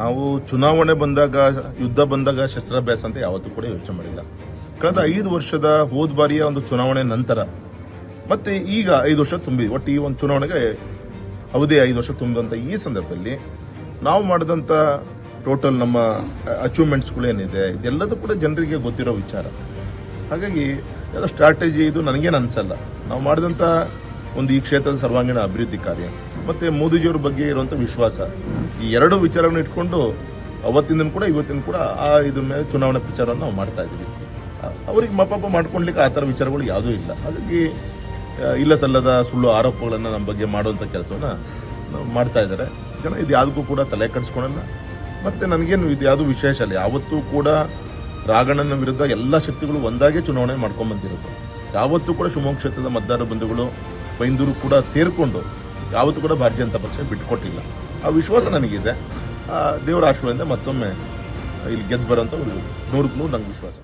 ನಾವು ಚುನಾವಣೆ ಬಂದಾಗ, ಯುದ್ಧ ಬಂದಾಗ ಶಸ್ತ್ರಾಭ್ಯಾಸ ಅಂತ ಯಾವತ್ತೂ ಕೂಡ ಯೋಚನೆ ಮಾಡಿಲ್ಲ. ಕಳೆದ ಐದು ವರ್ಷದ ಹೋದ ಬಾರಿಯ ಒಂದು ಚುನಾವಣೆ ನಂತರ, ಮತ್ತೆ ಈಗ ಐದು ವರ್ಷ ತುಂಬಿ, ಒಟ್ಟು ಈ ಒಂದು ಚುನಾವಣೆಗೆ ಅವಧಿ ಐದು ವರ್ಷ ತುಂಬಿದಂಥ ಈ ಸಂದರ್ಭದಲ್ಲಿ ನಾವು ಮಾಡಿದಂಥ ಟೋಟಲ್ ನಮ್ಮ ಅಚೀವ್ಮೆಂಟ್ಸ್ಗಳೇನಿದೆ ಇದೆಲ್ಲದೂ ಕೂಡ ಜನರಿಗೆ ಗೊತ್ತಿರೋ ವಿಚಾರ. ಹಾಗಾಗಿ ಎಲ್ಲ ಸ್ಟ್ರಾಟಜಿ ಇದು ನನಗೇನು ಅನಿಸಲ್ಲ. ನಾವು ಮಾಡಿದಂಥ ಒಂದು ಈ ಕ್ಷೇತ್ರದ ಸರ್ವಾಂಗೀಣ ಅಭಿವೃದ್ಧಿ ಕಾರ್ಯ. ಮತ್ತೆ ಮೋದಿಜಿಯವ್ರ ಬಗ್ಗೆ ಇರುವಂಥ ವಿಶ್ವಾಸ. ಈ ಎರಡು ವಿಚಾರವನ್ನು ಇಟ್ಕೊಂಡು ಅವತ್ತಿಂದ ಕೂಡ ಇವತ್ತಿನ ಕೂಡ ಆ ಇದ್ರ ಮೇಲೆ ಚುನಾವಣೆ ಪ್ರಚಾರವನ್ನು ನಾವು ಮಾಡ್ತಾ ಇದ್ದೀವಿ. ಅವ್ರಿಗೆ ಮಪಾಪ ಮಾಡ್ಕೊಳ್ಲಿಕ್ಕೆ ಆ ಥರ ವಿಚಾರಗಳು ಯಾವುದೂ ಇಲ್ಲ. ಹಾಗಾಗಿ ಇಲ್ಲ ಸಲ್ಲದ ಸುಳ್ಳು ಆರೋಪಗಳನ್ನು ನಮ್ಮ ಬಗ್ಗೆ ಮಾಡುವಂಥ ಕೆಲಸವನ್ನು ಮಾಡ್ತಾ ಇದ್ದಾರೆ. ಜನ ಇದು ಯಾವುದಕ್ಕೂ ಕೂಡ ತಲೆ ಕಟ್ಸ್ಕೊಳಲ್ಲ ಮತ್ತು ನನಗೇನು ಇದು ಯಾವುದು ವಿಶೇಷ ಅಲ್ಲ ಯಾವತ್ತೂ ಕೂಡ ರಾಘಣ್ಣನ ವಿರುದ್ಧ ಎಲ್ಲ ಶಕ್ತಿಗಳು ಒಂದಾಗೆ ಚುನಾವಣೆ ಮಾಡ್ಕೊಂಡು ಬಂದಿರೋದು. ಯಾವತ್ತೂ ಕೂಡ ಶಿವಮೊಗ್ಗ ಕ್ಷೇತ್ರದ ಮತದಾರ ಬಂಧುಗಳು ಬೈಂದೂರು ಕೂಡ ಸೇರಿಕೊಂಡು ಯಾವತ್ತೂ ಕೂಡ ಭಾರತೀಯ ಜನತಾ ಪಕ್ಷ ಬಿಟ್ಟುಕೊಟ್ಟಿಲ್ಲ. ಆ ವಿಶ್ವಾಸ ನನಗಿದೆ. ದೇವರ ಆಶೀರ್ವಾದದಿಂದ ಮತ್ತೊಮ್ಮೆ ಇಲ್ಲಿ ಗೆದ್ದು ಬರೋಂಥ ಒಂದು ನೂರಕ್ಕೆ ನೂರು ನಂಗೆ ವಿಶ್ವಾಸ.